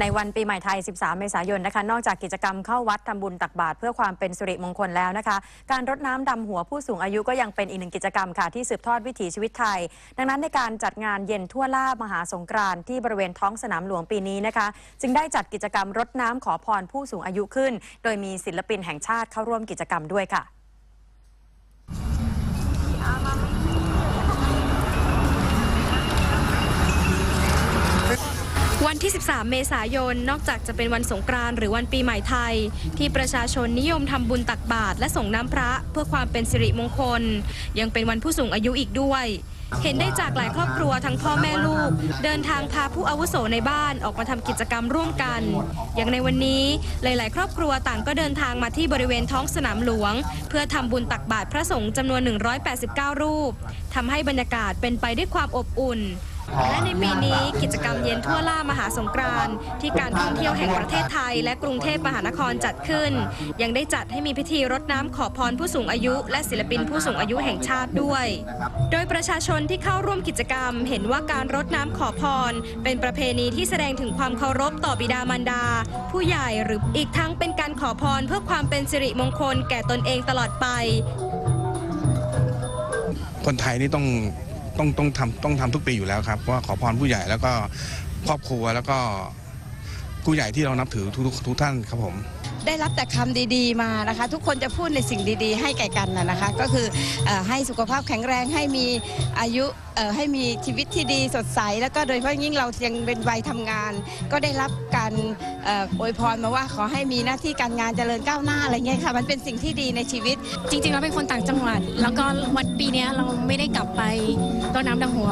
ในวันปีใหม่ไทย 13 เมษายนนะคะ นอกจากกิจกรรมเข้าวัดทำบุญตักบาตรเพื่อความเป็นสิริมงคลแล้วนะคะ การรดน้ำดำหัวผู้สูงอายุก็ยังเป็นอีกหนึ่งกิจกรรมค่ะที่สืบทอดวิถีชีวิตไทย ดังนั้นในการจัดงานเย็นทั่วล่ามหาสงกรานต์ที่บริเวณท้องสนามหลวงปีนี้นะคะ จึงได้จัดกิจกรรมรดน้ำขอพรผู้สูงอายุขึ้น โดยมีศิลปินแห่งชาติเข้าร่วมกิจกรรมด้วยค่ะ วันที่ 13 เมษายน นอกจากจะเป็นวันสงกรานต์หรือวันปีใหม่ไทย ที่ประชาชนนิยมทำบุญตักบาตรและส่งน้ำพระเพื่อความเป็นสิริมงคล ยังเป็นวันผู้สูงอายุอีกด้วย เห็นได้จากหลายครอบครัวทั้งพ่อแม่ลูก เดินทางพาผู้อาวุโสในบ้านออกมาทำกิจกรรมร่วมกัน อย่างในวันนี้หลาย ๆ ครอบครัวต่างก็เดินทางมาที่บริเวณท้องสนามหลวง เพื่อทำบุญตักบาตรพระสงฆ์จำนวน 189 รูปทำให้บรรยากาศเป็นไปด้วยความอบอุ่น และในปีนี้กิจกรรมเย็นทั่วล่ามหาสงกรานต์ที่การท่องเที่ยวแห่งประเทศไทย และกรุงเทพมหานครจัดขึ้น ยังได้จัดให้มีพิธีรดน้ำขอพรผู้สูงอายุ และศิลปินผู้สูงอายุแห่งชาติด้วย โดยประชาชนที่เข้าร่วมกิจกรรม เห็นว่าการรดน้ำขอพร เป็นประเพณีที่แสดงถึงความเคารพต่อบิดามารดา ผู้ใหญ่หรืออีกทั้งเป็นการขอพรเพื่อความเป็นสิริมงคลแก่ตนเองตลอดไป คนไทยนี่ต้อง ต้องต้องทำต้องทำทุกปีอยู่แล้วครับว่าขอพรผู้ใหญ่แล้วก็ครอบครัวแล้วก็ผู้ใหญ่ที่เรานับถือทุกทุกท่านครับผม ได้รับแต่คำดีๆมานะคะ ทุกคนจะพูดในสิ่งดีๆ ให้แก่กันนะนะคะ ก็คืออให้สุขภาพแข็งแรงให้มีอายุให้มีชีวิตที่ดีสดใส แล้วก็โดยเฉพาะยิ่งเรายังเป็นวัยทำงาน ก็ได้รับการอวยพรมาว่าขอให้มีหน้าที่การงานเจริญก้าวหน้าอะไรเงี้ยค่ะ มันเป็นสิ่งที่ดีในชีวิต จริงๆเราเป็นคนต่างจังหวัด แล้วก็วันปีนี้เราไม่ได้กลับไปต้นน้ำดำหัว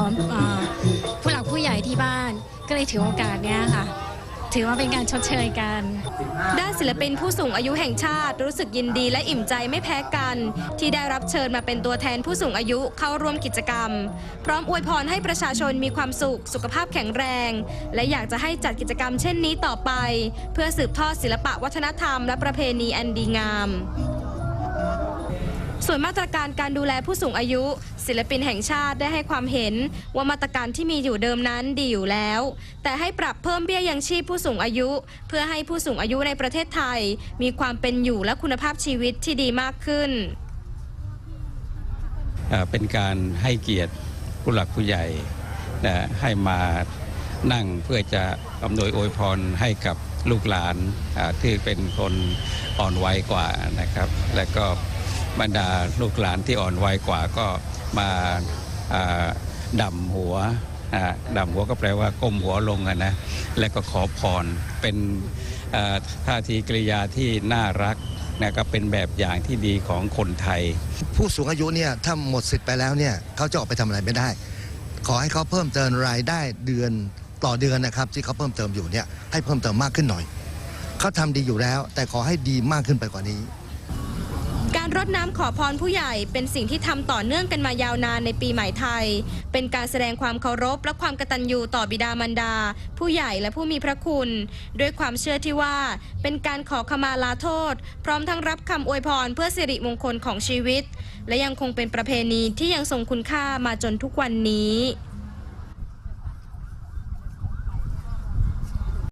ผู้หลักผู้ใหญ่ที่บ้านก็เลยถือโอกาสเนี้ยค่ะ ถือว่าเป็นการชดเชยกัน ด้านศิลปินผู้สูงอายุแห่งชาติรู้สึกยินดีและอิ่มใจไม่แพ้กัน ที่ได้รับเชิญมาเป็นตัวแทนผู้สูงอายุเข้าร่วมกิจกรรม พร้อมอวยพรให้ประชาชนมีความสุข สุขภาพแข็งแรง และอยากจะให้จัดกิจกรรมเช่นนี้ต่อไป เพื่อสืบทอดศิลปะวัฒนธรรมและประเพณีอันดีงาม ส่วนมาตรการการดูแลผู้สูงอายุ ศิลปินแห่งชาติได้ให้ความเห็น ว่ามาตรการที่มีอยู่เดิมนั้นดีอยู่แล้ว แต่ให้ปรับเพิ่มเบี้ยยังชีพผู้สูงอายุ เพื่อให้ผู้สูงอายุในประเทศไทย มีความเป็นอยู่และคุณภาพชีวิตที่ดีมากขึ้น เป็นการให้เกียรติผู้หลักผู้ใหญ่นะให้มานั่งเพื่อจะอำนวยอวยพรให้กับลูกหลานที่เป็นคนอ่อนวัยกว่านะครับ และก็ บรรดาลูกหลานที่อ่อนวัยกว่าก็มาดำหัวดำหัวก็แปลว่าก้มหัวลงนะและก็ขอพรเป็นท่าทีกริยาที่น่ารักนะก็เป็นแบบอย่างที่ดีของคนไทย ผู้สูงอายุเนี่ยถ้าหมดสิทธิ์ไปแล้วเนี่ยเขาจะออกไปทำอะไรไม่ได้ ขอให้เขาเพิ่มเติมรายได้เดือนต่อเดือนนะครับ ที่เขาเพิ่มเติมอยู่เนี่ยให้เพิ่มเติมมากขึ้นหน่อยเขาทำดีอยู่แล้ว แต่ขอให้ดีมากขึ้นไปกว่านี้ รดน้ำขอพรผู้ใหญ่เป็นสิ่งที่ทำต่อเนื่องกันมายาวนานในปีใหม่ไทย เป็นการแสดงความเคารพและความกตัญญูต่อบิดามารดา ผู้ใหญ่และผู้มีพระคุณ ด้วยความเชื่อที่ว่า เป็นการขอขมาลาโทษ พร้อมทั้งรับคำอวยพรเพื่อสิริมงคลของชีวิต และยังคงเป็นประเพณีที่ยังทรงคุณค่ามาจนทุกวันนี้